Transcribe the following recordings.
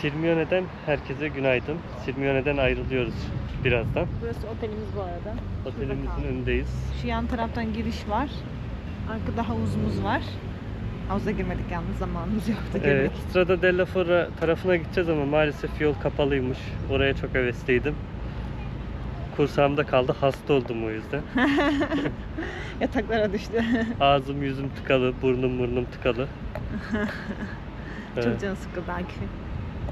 Sirmiyone'den herkese günaydın. Sirmiyone'den ayrılıyoruz birazdan. Burası otelimiz bu arada. Otelimizin önündeyiz. Şu yan taraftan giriş var. Arkada havuzumuz var. Havuza girmedik yalnız zamanımız yoktu girmek Evet, için. Strada della Fora tarafına gideceğiz ama maalesef yol kapalıymış. Oraya çok hevesliydim. Kursağımda kaldı, hasta oldum o yüzden. Yataklara düştü. Ağzım yüzüm tıkalı, burnum burnum tıkalı. Evet. Çok canı sıkıldı belki.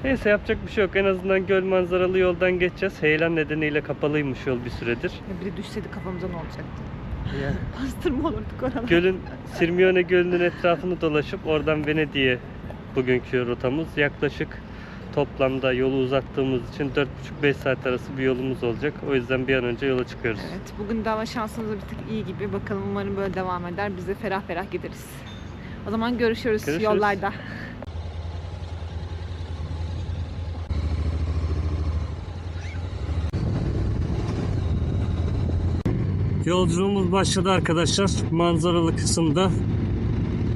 Neyse yapacak bir şey yok. En azından göl manzaralı yoldan geçeceğiz. Heyelan nedeniyle kapalıymış yol bir süredir. Ya biri düşseydi kafamıza ne olacaktı? Pastırma olurduk oralar. Gölün, Sirmione Gölü'nün etrafını dolaşıp oradan Venedik'e bugünkü rotamız. Yaklaşık toplamda yolu uzattığımız için 4,5-5 saat arası bir yolumuz olacak. O yüzden bir an önce yola çıkıyoruz. Evet, bugün de hava şansımız bir tık iyi gibi. Bakalım umarım böyle devam eder. Biz de ferah ferah gideriz. O zaman görüşürüz, Görüşürüz. yollarda. Yolculuğumuz başladı arkadaşlar. Manzaralı kısımda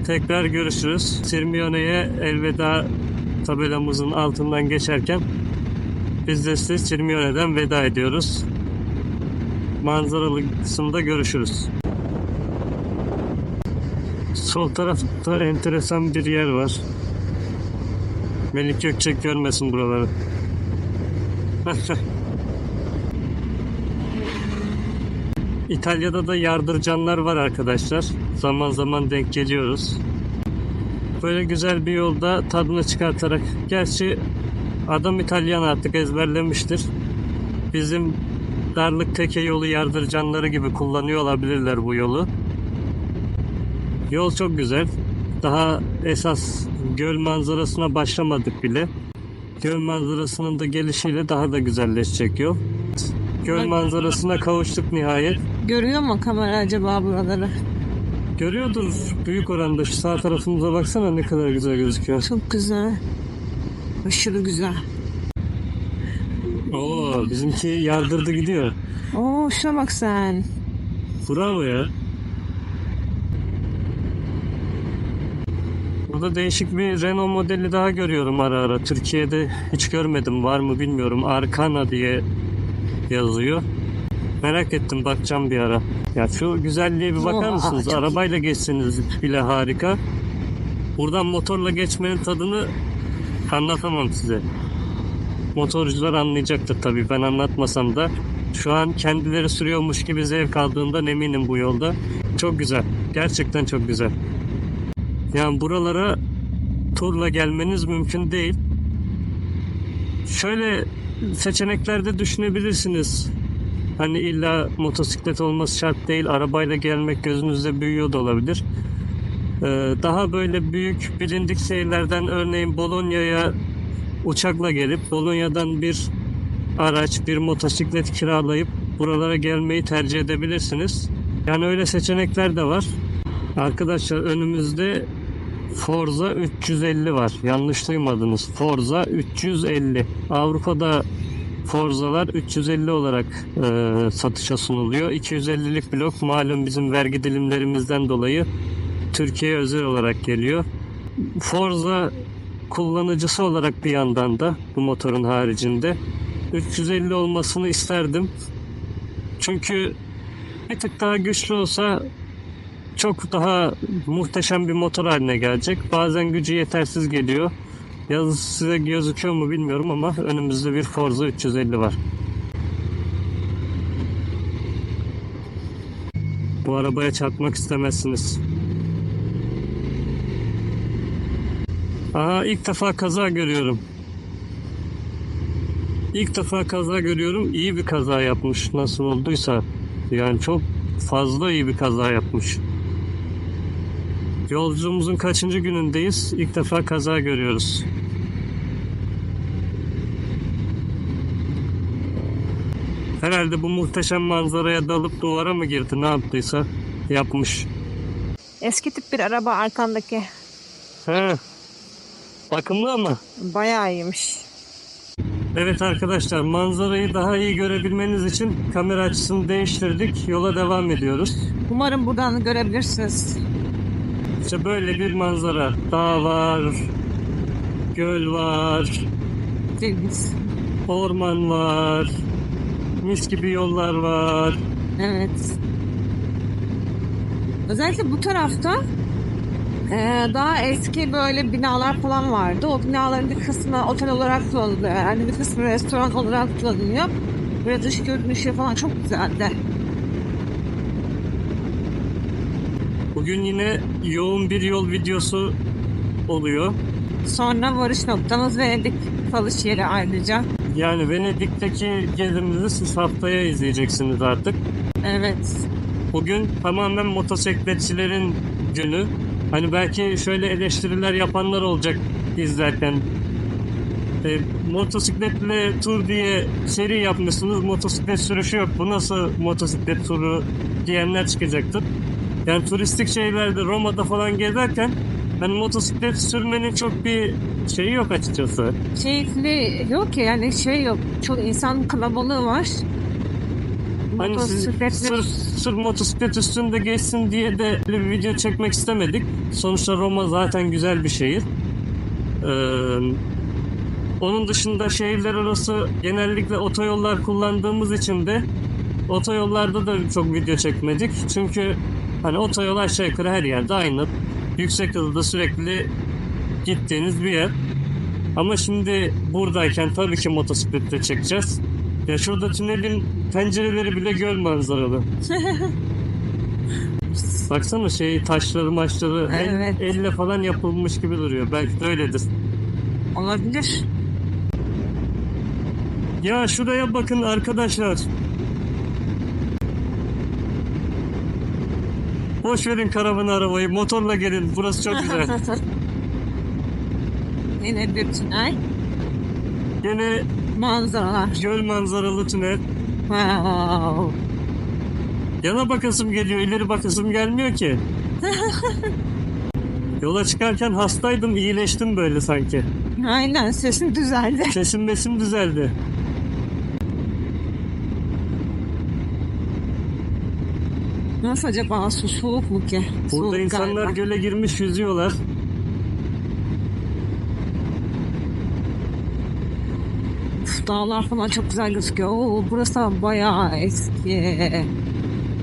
tekrar görüşürüz. Sirmione'ye elveda tabelamızın altından geçerken biz de size Sirmione'den veda ediyoruz. Manzaralı kısımda görüşürüz. Sol tarafta enteresan bir yer var. Melik Gökçek görmesin buraları. İtalya'da da yardırcanlar var arkadaşlar. Zaman zaman denk geliyoruz. Böyle güzel bir yolda tadını çıkartarak. Gerçi adam İtalyan artık ezberlemiştir. Bizim darlık teke yolu yardırcanları gibi kullanıyor olabilirler bu yolu. Yol çok güzel. Daha esas göl manzarasına başlamadık bile. Göl manzarasının da gelişiyle daha da güzelleşecek yol. Göl manzarasına kavuştuk nihayet. Görüyor mu kamera acaba buraları? Görüyordur büyük oranda şu sağ tarafımıza baksana ne kadar güzel gözüküyor. Çok güzel. Aşırı güzel. Oo bizimki yardırdı gidiyor. Oo şuna bak sen. Bravo ya. Burada değişik bir Renault modeli daha görüyorum ara ara. Türkiye'de hiç görmedim var mı bilmiyorum. Arkana diye yazıyor. Merak ettim bakacağım bir ara. Ya şu güzelliğe bir bakar mısınız? Arabayla geçseniz bile harika. Buradan motorla geçmenin tadını anlatamam size. Motorcular anlayacaktır tabii ben anlatmasam da. Şu an kendileri sürüyormuş gibi zevk aldığından eminim bu yolda. Çok güzel. Gerçekten çok güzel. Yani buralara turla gelmeniz mümkün değil. Şöyle seçeneklerde düşünebilirsiniz. Hani illa motosiklet olması şart değil. Arabayla gelmek gözünüzde büyüyor da olabilir. Ee, daha böyle büyük bilindik şehirlerden örneğin Bolonya'ya uçakla gelip Bolonya'dan bir araç, bir motosiklet kiralayıp buralara gelmeyi tercih edebilirsiniz. Yani öyle seçenekler de var. Arkadaşlar önümüzde Forza 350 var. Yanlış duymadınız. Forza 350. Avrupa'da Forza'lar 350 olarak e, satışa sunuluyor. 250'lik blok malum bizim vergi dilimlerimizden dolayı Türkiye'ye özel olarak geliyor. Forza kullanıcısı olarak bir yandan da bu motorun haricinde 350 olmasını isterdim. Çünkü bir tık daha güçlü olsa çok daha muhteşem bir motor haline gelecek. Bazen gücü yetersiz geliyor. Yazısı size gözüküyor mu bilmiyorum ama önümüzde bir Forza 350 var. Bu arabaya çarpmak istemezsiniz. Aha ilk defa kaza görüyorum. İlk defa kaza görüyorum. İyi bir kaza yapmış. Nasıl olduysa. Yani çok fazla iyi bir kaza yapmış. Yolculuğumuzun kaçıncı günündeyiz? İlk defa kaza görüyoruz. Herhalde bu muhteşem manzaraya dalıp duvara mı girdi ne yaptıysa yapmış. Eski tip bir araba arkandaki. He. Bakımlı ama. Bayağı iyiymiş. Evet arkadaşlar manzarayı daha iyi görebilmeniz için kamera açısını değiştirdik. Yola devam ediyoruz. Umarım buradan görebilirsiniz. İşte böyle bir manzara. Dağ var, göl var, deniz. Orman var. Mis gibi yollar var. Evet. Özellikle bu tarafta eee, daha eski böyle binalar falan vardı. O binaların bir kısmı otel olarak kullanılıyor. Yani bir kısmı restoran olarak kullanılıyor. Böyle dış görünüşü falan çok güzeldi. Bugün yine yoğun bir yol videosu oluyor. Sonra varış noktamız Venedik kalış yeri ayrıca. Yani Venedik'teki gezimizi siz haftaya izleyeceksiniz artık. Evet. Bugün tamamen motosikletçilerin günü. Hani belki şöyle eleştiriler yapanlar olacak izlerken. E, motosikletle tur diye seri yapmışsınız. Motosiklet sürüşü yok. Bu nasıl motosiklet turu diyenler çıkacaktır. Yani turistik şeylerde Roma'da falan gezerken hani motosiklet sürmenin çok bir şeyi yok açıkçası. Keyifli yok ya yani şey yok. Çok insan kalabalığı var. Hani siz Motosikletle sırf, sırf motosiklet üstünde geçsin diye de bir video çekmek istemedik. Sonuçta Roma zaten güzel bir şehir. Ee, onun dışında şehirler arası genellikle otoyollar kullandığımız için de otoyollarda da çok video çekmedik. Çünkü hani otoyol aşağı yukarı her yerde aynı. Yüksek hızda sürekli gittiğiniz bir yer. Ama şimdi buradayken tabii ki motosikletle çekeceğiz. Ya şurada tünelin pencereleri bile göl manzaralı. Baksana şey taşları maçları el- Evet. elle falan yapılmış gibi duruyor. Belki de öyledir. olabilir. Ya şuraya bakın arkadaşlar. Boş verin karavanı arabayı. Motorla gelin. Burası çok güzel. Yine bir tünel. Yine Manzaralar. göl manzaralı tünel. Wow. Yana bakasım geliyor. ileri bakasım gelmiyor ki. Yola çıkarken hastaydım. iyileştim böyle sanki. Aynen sesin düzeldi. Sesim mesim düzeldi. Nasıl acaba su soğuk mu ki? Burada Soğuk insanlar galiba. göle girmiş yüzüyorlar. Uf, Dağlar falan çok güzel gözüküyor. Oo, burası da bayağı eski.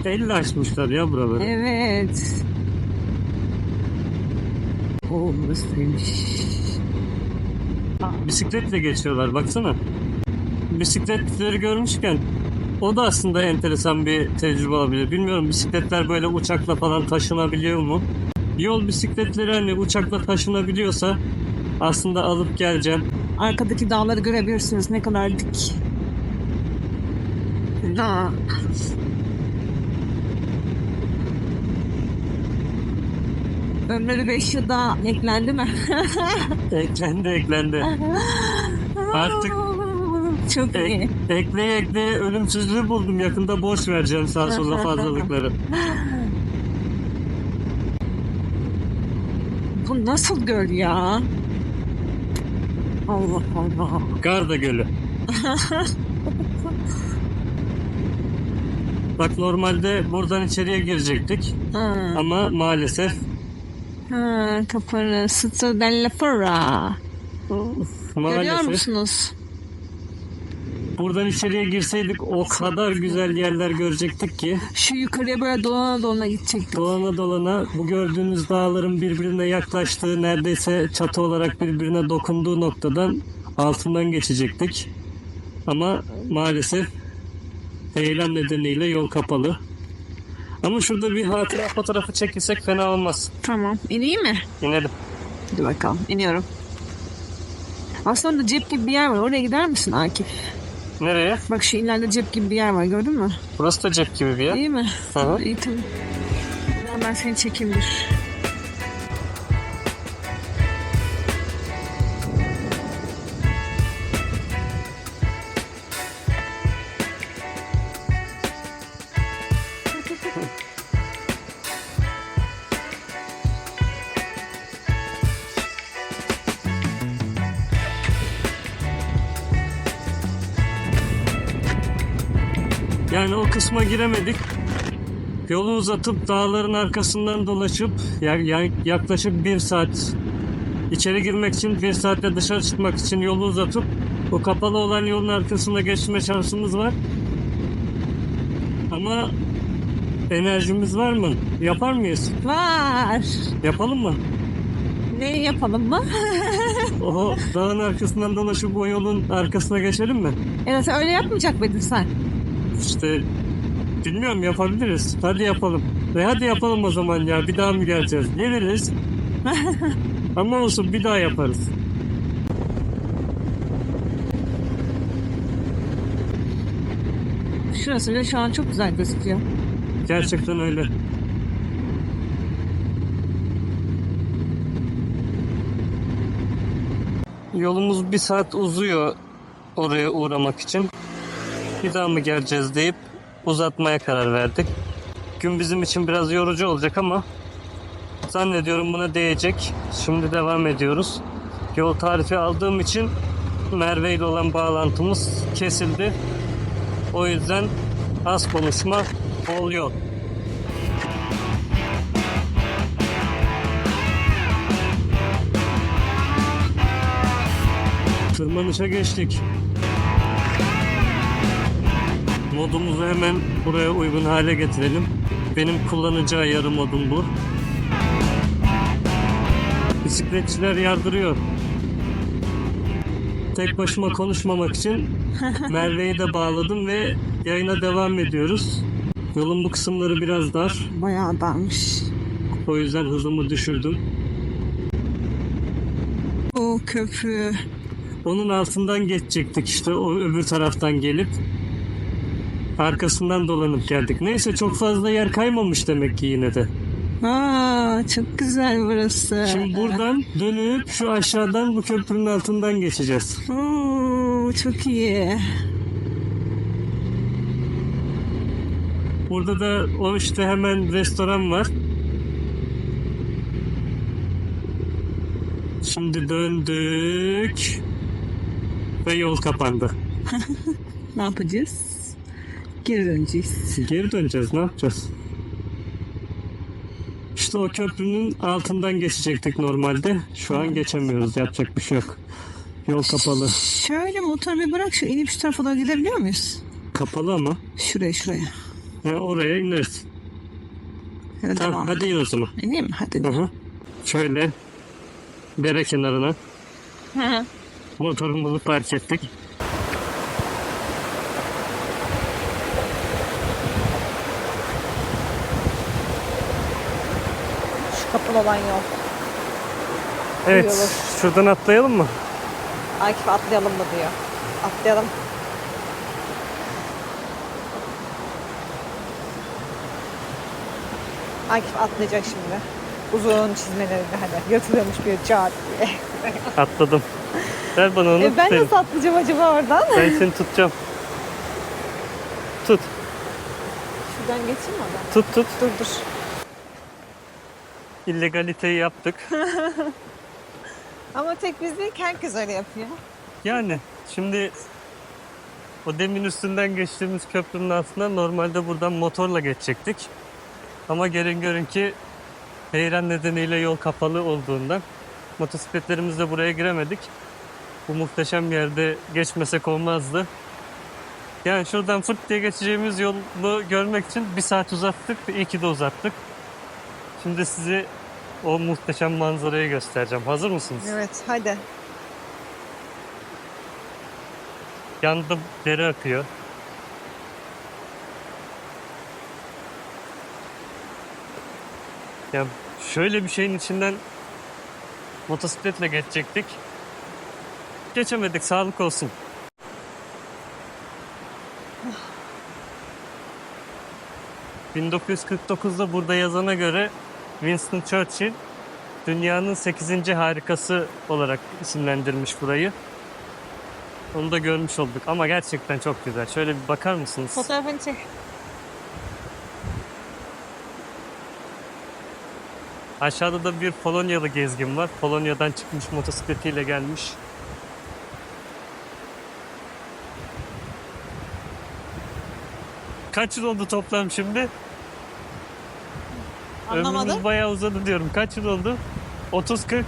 Elle açmışlar ya buraları. Evet. Oo, burasıymış. Bisikletle geçiyorlar baksana. Bisikletleri görmüşken o da aslında enteresan bir tecrübe olabilir. Bilmiyorum bisikletler böyle uçakla falan taşınabiliyor mu? Yol bisikletleri hani uçakla taşınabiliyorsa aslında alıp geleceğim. Arkadaki dağları görebilirsiniz. Ne kadar dik. Da. Ömrü 5 yılda eklendi mi? Eklendi eklendi. Artık Çok iyi. Ek, ekleye ekleye ölümsüzlüğü buldum. Yakında boş vereceğim sağ sola fazlalıkları. Bu nasıl göl ya? Allah Allah. Garda Gölü. Bak normalde buradan içeriye girecektik Ha, ama maalesef ha kapalı. Sito della Fora. Görüyor musunuz? Buradan içeriye girseydik o kadar güzel yerler görecektik ki Şu yukarıya böyle dolana dolana gidecektik. dolana dolana bu gördüğünüz dağların birbirine yaklaştığı neredeyse çatı olarak birbirine dokunduğu noktadan altından geçecektik. Ama maalesef eylem nedeniyle yol kapalı. Ama şurada bir hatıra fotoğrafı çekilsek fena olmaz. Tamam. İneyim mi? İnelim. Hadi bakalım. İniyorum. Aslında cep gibi bir yer var. Oraya gider misin Akif? Nereye? Bak şu ileride cep gibi bir yer var. Gördün mü? Burası da cep gibi bir yer. İyi mi? Hı hı. İyi tamam. Ben seni çekeyim dur. Yani o kısma giremedik. Yolu uzatıp dağların arkasından dolaşıp ya- ya- yaklaşık bir saat içeri girmek için bir saatte dışarı çıkmak için yolu uzatıp O kapalı olan yolun arkasında geçme şansımız var. Ama enerjimiz var mı? Yapar mıyız? Var. Yapalım mı? Ne yapalım mı? O dağın arkasından dolaşıp o yolun arkasına geçelim mi? evet öyle yapmayacak mıydın sen? İşte bilmiyorum yapabiliriz. Hadi yapalım. Ve hadi yapalım o zaman ya. Bir daha mı geleceğiz? Geliriz. Ama olsun bir daha yaparız. Şurası bile şu an çok güzel gözüküyor. Gerçekten öyle. Yolumuz bir saat uzuyor oraya uğramak için. Bir daha mı geleceğiz deyip uzatmaya karar verdik. Gün bizim için biraz yorucu olacak ama zannediyorum buna değecek. Şimdi devam ediyoruz. Yol tarifi aldığım için Merve ile olan bağlantımız kesildi. O yüzden az konuşma, bol yol. Tırmanışa geçtik. Modumuzu hemen buraya uygun hale getirelim. Benim kullanıcı ayarı modum bu. Bisikletçiler yardırıyor. Tek başıma konuşmamak için Merve'yi de bağladım ve yayına devam ediyoruz. Yolun bu kısımları biraz dar. Bayağı darmış. O yüzden hızımı düşürdüm. O köprü. Onun altından geçecektik işte o öbür taraftan gelip arkasından dolanıp geldik. Neyse çok fazla yer kaymamış demek ki yine de. Aa, çok güzel burası. Şimdi buradan dönüp şu aşağıdan bu köprünün altından geçeceğiz. Oo, çok iyi. Burada da o işte hemen restoran var. Şimdi döndük ve yol kapandı. Ne yapacağız? Geri döneceğiz. Geri döneceğiz ne yapacağız? İşte o köprünün altından geçecektik normalde. Şu an geçemiyoruz. Yapacak bir şey yok. Yol kapalı. Şöyle motoru bir bırak şu inip şu tarafa doğru gidebiliyor muyuz? Kapalı ama. Şuraya şuraya. Ha, oraya ineriz. Hadi Tamam devam. hadi in o zaman. İneyim mi? Hadi. Hı hı. Şöyle dere kenarına motorumuzu park ettik. Olan yol. Evet Yolu. şuradan atlayalım mı? Akif atlayalım mı diyor. Atlayalım. Akif atlayacak şimdi. Uzun çizmelerinde hadi götürüyormuş bir çağır diye. Atladım. Ver bana onu. E ben tutayım. nasıl atlayacağım acaba oradan? Ben seni tutacağım. Tut. Şuradan geçeyim mi? Tut tut. Dur dur. İllegaliteyi yaptık. Ama tek biz değil ki herkes öyle yapıyor. Yani şimdi o demin üstünden geçtiğimiz köprünün altından normalde buradan motorla geçecektik. Ama gelin görün ki heyran nedeniyle yol kapalı olduğundan motosikletlerimizle buraya giremedik. Bu muhteşem yerde geçmesek olmazdı. Yani şuradan fırt diye geçeceğimiz yolu görmek için bir saat uzattık. İyi ki de uzattık. Şimdi size o muhteşem manzarayı göstereceğim. Hazır mısınız? Evet hadi. Yanında dere akıyor. Ya şöyle bir şeyin içinden motosikletle geçecektik. Geçemedik sağlık olsun. ...1949'da burada yazana göre Winston Churchill dünyanın 8. harikası olarak isimlendirmiş burayı. Onu da görmüş olduk ama gerçekten çok güzel. Şöyle bir bakar mısınız? Fotoğrafını çek. Aşağıda da bir Polonyalı gezgin var. Polonya'dan çıkmış motosikletiyle gelmiş. Kaç yıl oldu toplam şimdi? Anlamadım. Ömrümüz bayağı uzadı diyorum. Kaç yıl oldu? 30-40.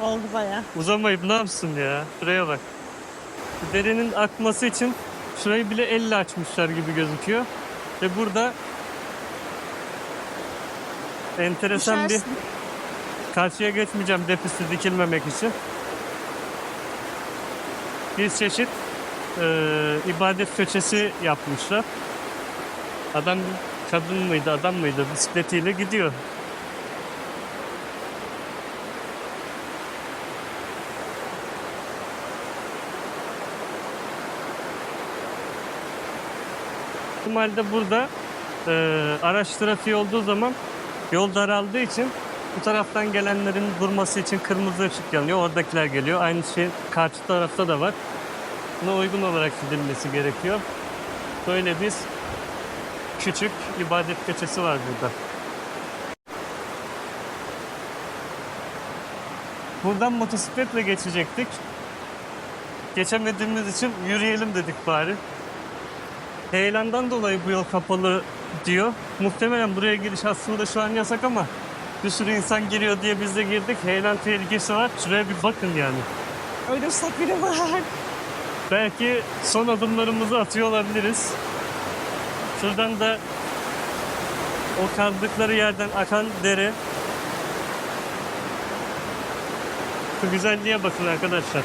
Oldu baya. Uzamayıp ne yapsın ya? Şuraya bak. Derenin akması için şurayı bile elle açmışlar gibi gözüküyor. Ve burada enteresan bir Düşersin. karşıya geçmeyeceğim defisti dikilmemek için. Bir çeşit eee, ibadet köşesi yapmışlar. Adam kadın mıydı adam mıydı bisikletiyle gidiyor. Normalde burada eee, araç trafiği olduğu zaman yol daraldığı için bu taraftan gelenlerin durması için kırmızı ışık yanıyor. Oradakiler geliyor. Aynı şey karşı tarafta da var. Buna uygun olarak gidilmesi gerekiyor. Böyle bir küçük ibadet keçesi var burada. Buradan motosikletle geçecektik. Geçemediğimiz için yürüyelim dedik bari. Heyelandan dolayı bu yol kapalı diyor. Muhtemelen buraya giriş aslında şu an yasak ama bir sürü insan giriyor diye biz de girdik. Heyelan tehlikesi var. Şuraya bir bakın yani. Ölürsek bile var. Belki son adımlarımızı atıyor olabiliriz. Şuradan da o kazdıkları yerden akan dere. Şu güzelliğe bakın arkadaşlar.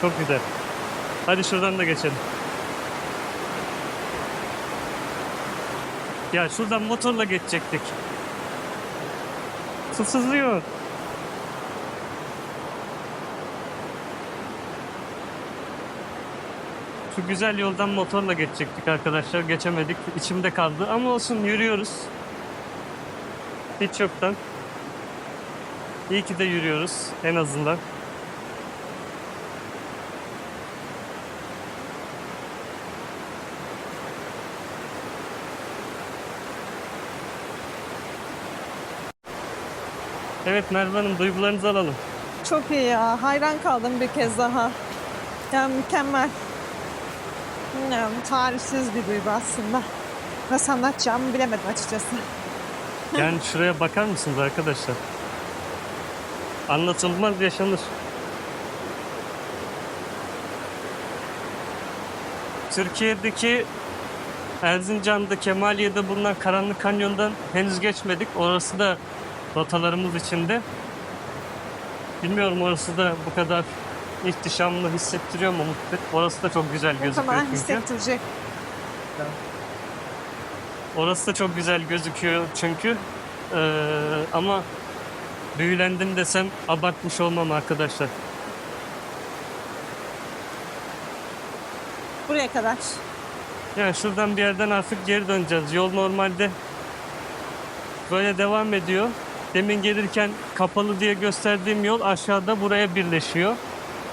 Çok güzel. Hadi şuradan da geçelim. Ya şuradan motorla geçecektik. Su Şu güzel yoldan motorla geçecektik arkadaşlar. Geçemedik. İçimde kaldı. Ama olsun yürüyoruz. Hiç yoktan. İyi ki de yürüyoruz en azından. Evet Merve Hanım duygularınızı alalım. Çok iyi ya. Hayran kaldım bir kez daha. Yani mükemmel. Yani tarihsiz bir duygu aslında. Nasıl anlatacağımı bilemedim açıkçası. Yani şuraya bakar mısınız arkadaşlar? Anlatılmaz yaşanır. Türkiye'deki Erzincan'da, Kemaliye'de bulunan Karanlık Kanyon'dan henüz geçmedik. Orası da rotalarımız içinde. Bilmiyorum orası da bu kadar ihtişamlı hissettiriyor mu? Orası da çok güzel gözüküyor çünkü. hissettirecek. Orası da çok güzel gözüküyor çünkü. Ee, ama büyülendim desem abartmış olmam arkadaşlar. Buraya kadar. Yani şuradan bir yerden artık geri döneceğiz. Yol normalde böyle devam ediyor. Demin gelirken kapalı diye gösterdiğim yol aşağıda buraya birleşiyor.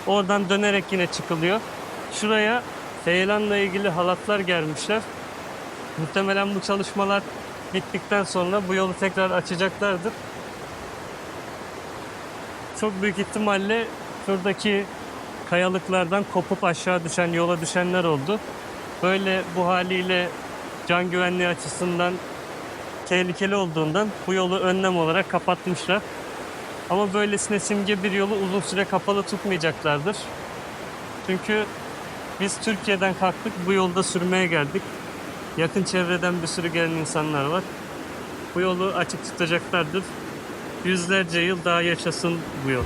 Oradan dönerek yine çıkılıyor. Şuraya heyelanla ilgili halatlar germişler. Muhtemelen bu çalışmalar bittikten sonra bu yolu tekrar açacaklardır. Çok büyük ihtimalle şuradaki kayalıklardan kopup aşağı düşen, yola düşenler oldu. Böyle bu haliyle can güvenliği açısından tehlikeli olduğundan bu yolu önlem olarak kapatmışlar. Ama böylesine simge bir yolu uzun süre kapalı tutmayacaklardır. Çünkü biz Türkiye'den kalktık bu yolda sürmeye geldik. Yakın çevreden bir sürü gelen insanlar var. Bu yolu açık tutacaklardır. Yüzlerce yıl daha yaşasın bu yol.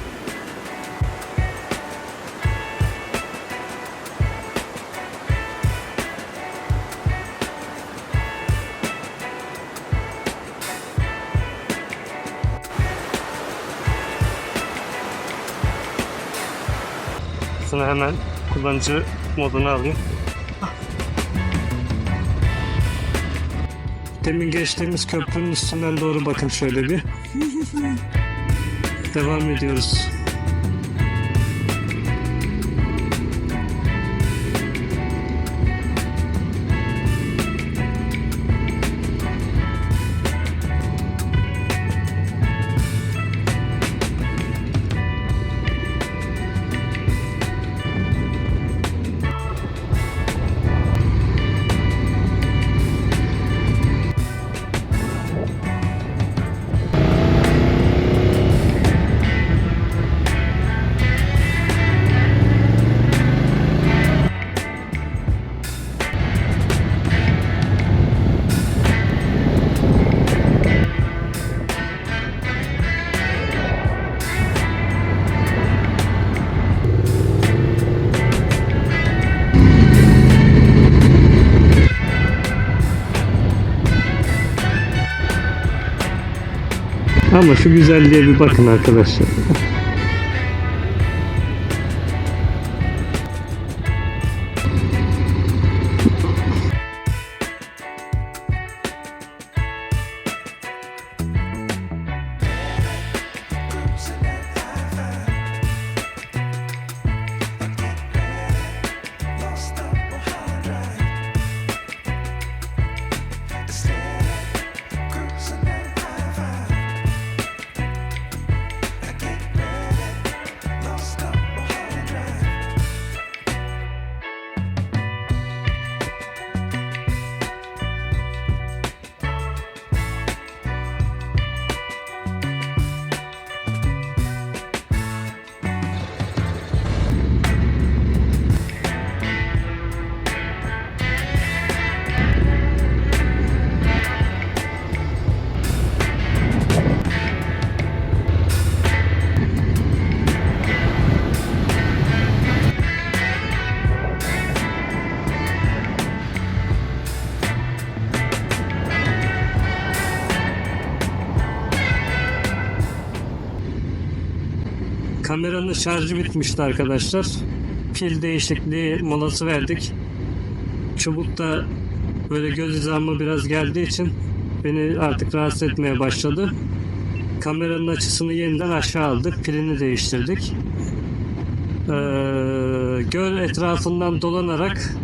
Hemen kullanıcı modunu alayım. Demin geçtiğimiz köprünün üstünden doğru bakın şöyle bir. Devam ediyoruz. Ama şu güzelliğe bir bakın arkadaşlar. Kameranın şarjı bitmişti arkadaşlar. Pil değişikliği molası verdik. Çubuk da böyle göz hizama biraz geldiği için beni artık rahatsız etmeye başladı. Kameranın açısını yeniden aşağı aldık. Pilini değiştirdik. Ee, göl etrafından dolanarak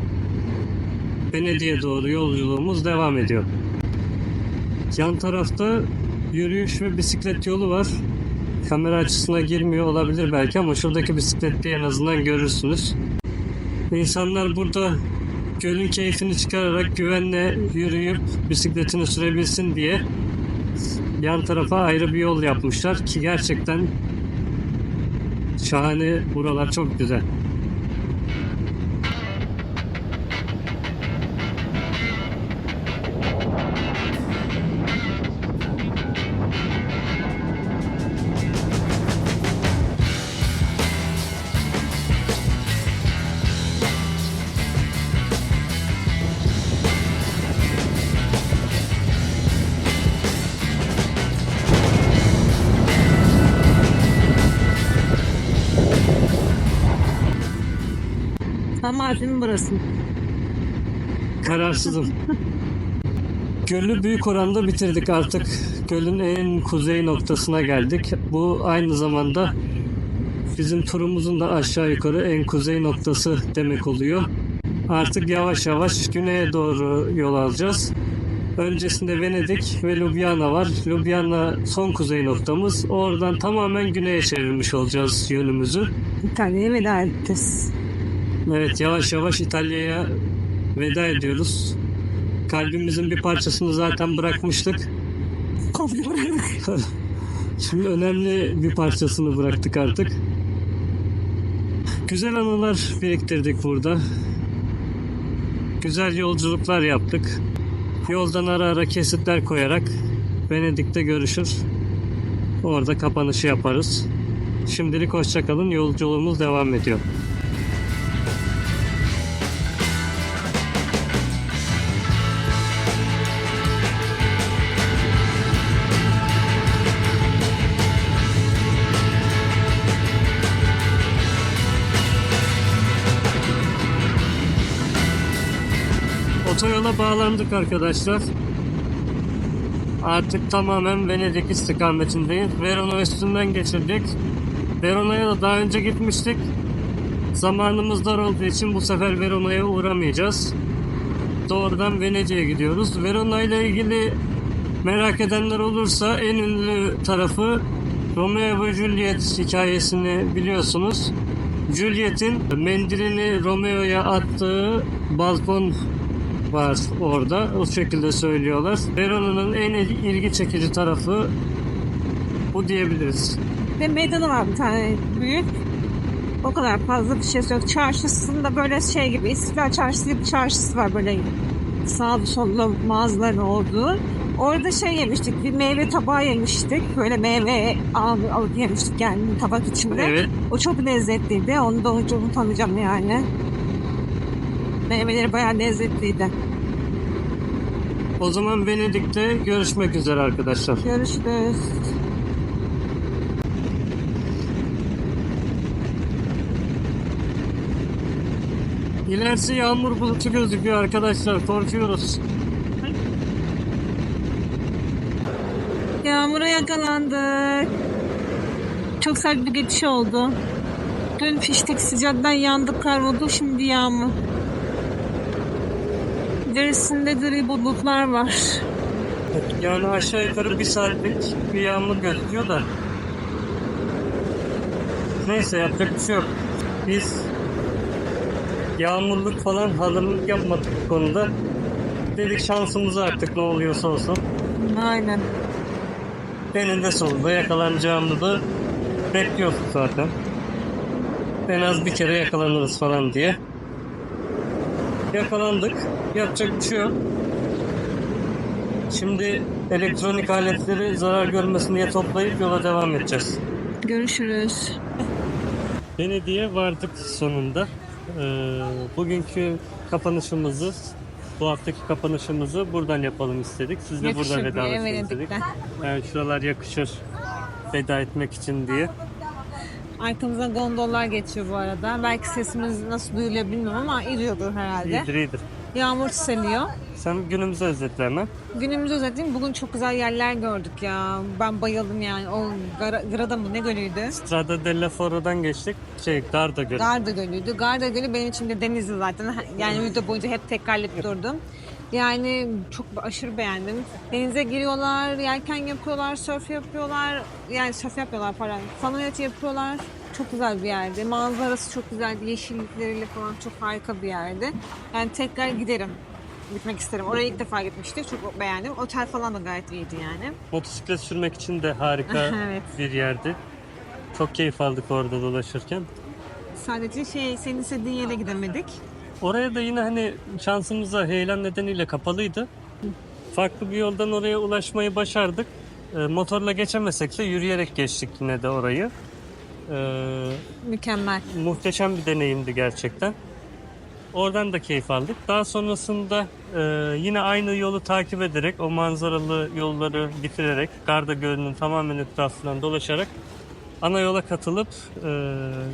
Venedik'e doğru yolculuğumuz devam ediyor. Yan tarafta yürüyüş ve bisiklet yolu var. Kamera açısına girmiyor olabilir belki ama şuradaki bisikleti en azından görürsünüz. İnsanlar burada gölün keyfini çıkararak güvenle yürüyüp bisikletini sürebilsin diye yan tarafa ayrı bir yol yapmışlar ki gerçekten şahane buralar çok güzel. Tam Mardin burası. Kararsızım. Gölü büyük oranda bitirdik artık. Gölün en kuzey noktasına geldik. Bu aynı zamanda bizim turumuzun da aşağı yukarı en kuzey noktası demek oluyor. Artık yavaş yavaş güneye doğru yol alacağız. Öncesinde Venedik ve Ljubljana var. Ljubljana son kuzey noktamız. Oradan tamamen güneye çevirmiş olacağız yönümüzü. İtalya'ya veda edeceğiz. Evet yavaş yavaş İtalya'ya veda ediyoruz. Kalbimizin bir parçasını zaten bırakmıştık. Şimdi önemli bir parçasını bıraktık artık. Güzel anılar biriktirdik burada. Güzel yolculuklar yaptık. Yoldan ara ara kesitler koyarak Venedik'te görüşür. Orada kapanışı yaparız. Şimdilik hoşçakalın. Yolculuğumuz devam ediyor. Otoyola bağlandık arkadaşlar. Artık tamamen Venedik istikametindeyiz. Verona üstünden geçirdik. Verona'ya da daha önce gitmiştik. Zamanımız dar olduğu için bu sefer Verona'ya uğramayacağız. Doğrudan Venedik'e gidiyoruz. Verona ile ilgili merak edenler olursa en ünlü tarafı Romeo ve Juliet hikayesini biliyorsunuz. Juliet'in mendilini Romeo'ya attığı balkon var orada. O şekilde söylüyorlar. Verona'nın en ilgi çekici tarafı bu diyebiliriz. Ve meydanı var bir tane büyük. O kadar fazla bir şey yok. Çarşısında böyle şey gibi İstiklal Çarşısı gibi bir çarşısı var böyle sağlı sollu mağazaların olduğu. Orada şey yemiştik, bir meyve tabağı yemiştik. Böyle meyve alıp, alıp yemiştik yani tabak içinde. Evet. O çok lezzetliydi. Onu da unutamayacağım yani. Meyveleri bayağı lezzetliydi. O zaman Venedik'te görüşmek üzere arkadaşlar. Görüşürüz. İlerisi yağmur bulutu gözüküyor arkadaşlar. Korkuyoruz. Yağmura yakalandık. Çok sert bir geçiş oldu. Dün piştik sıcaktan yandık kar oldu. Şimdi yağmur. Gerisinde gri bulutlar var. Yani aşağı yukarı bir saatlik bir yağmur gözüküyor da. Neyse yapacak bir şey yok. Biz yağmurluk falan hazırlık yapmadık bu konuda. Dedik şansımız artık ne oluyorsa olsun. Aynen. Eninde sonunda yakalanacağımızı bekliyorduk zaten. En az bir kere yakalanırız falan diye. Yakalandık. Yapacak bir şey yok. Şimdi elektronik aletleri zarar görmesin diye toplayıp yola devam edeceğiz. Görüşürüz. Venedik'e vardık sonunda. Ee, bugünkü kapanışımızı, bu haftaki kapanışımızı buradan yapalım istedik. Siz de burada Yakışır diye vedalaşın istedik. Venedik'ten. Evet şuralar yakışır veda etmek için diye. Arkamızdan gondollar geçiyor bu arada. Belki sesimiz nasıl duyuluyor bilmiyorum ama iniyordur herhalde. İyidir iyidir. Yağmur çiseliyor. Sen günümüzü özetle hemen. Günümüzü özetleyeyim. Bugün çok güzel yerler gördük ya. Ben bayıldım yani. O Gara, Grada mı ne gölüydü? Strada della Foro'dan geçtik. Şey Garda Gölü. Garda Gölü'ydü. Garda Gölü benim için de denizli zaten. Yani video boyunca hep tekrarlayıp durdum. Yani çok aşırı beğendim. Denize giriyorlar, yelken yapıyorlar, surf yapıyorlar. Yani surf yapıyorlar pardon. Sanoyat yapıyorlar. Çok güzel bir yerdi. Manzarası çok güzeldi. Yeşillikleriyle falan çok harika bir yerdi. Yani tekrar giderim. Gitmek isterim. Oraya ilk defa gitmiştik. Çok beğendim. Otel falan da gayet iyiydi yani. Motosiklet sürmek için de harika Evet. bir yerdi. Çok keyif aldık orada dolaşırken. Sadece şey senin istediğin yere gidemedik. Oraya da yine hani şansımıza heyelan nedeniyle kapalıydı. Farklı bir yoldan oraya ulaşmayı başardık. E, motorla geçemesek de yürüyerek geçtik yine de orayı. E, Mükemmel. muhteşem bir deneyimdi gerçekten. Oradan da keyif aldık. Daha sonrasında e, yine aynı yolu takip ederek, o manzaralı yolları bitirerek, Garda Gölü'nün tamamen etrafından dolaşarak ana yola katılıp e,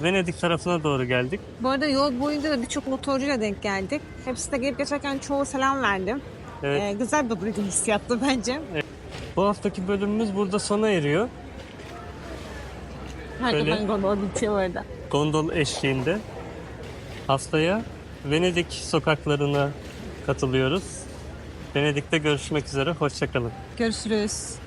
Venedik tarafına doğru geldik. Bu arada yol boyunca da birçok motorcuyla denk geldik. Hepsi de gelip geçerken çoğu selam verdim. Evet. Ee, güzel bir duygu hissiyattı bence. Bu haftaki bölümümüz burada sona eriyor. Herkesten gondol bitiyor orada. Gondol eşliğinde. Haftaya Venedik sokaklarına katılıyoruz. Venedik'te görüşmek üzere. Hoşçakalın. Görüşürüz.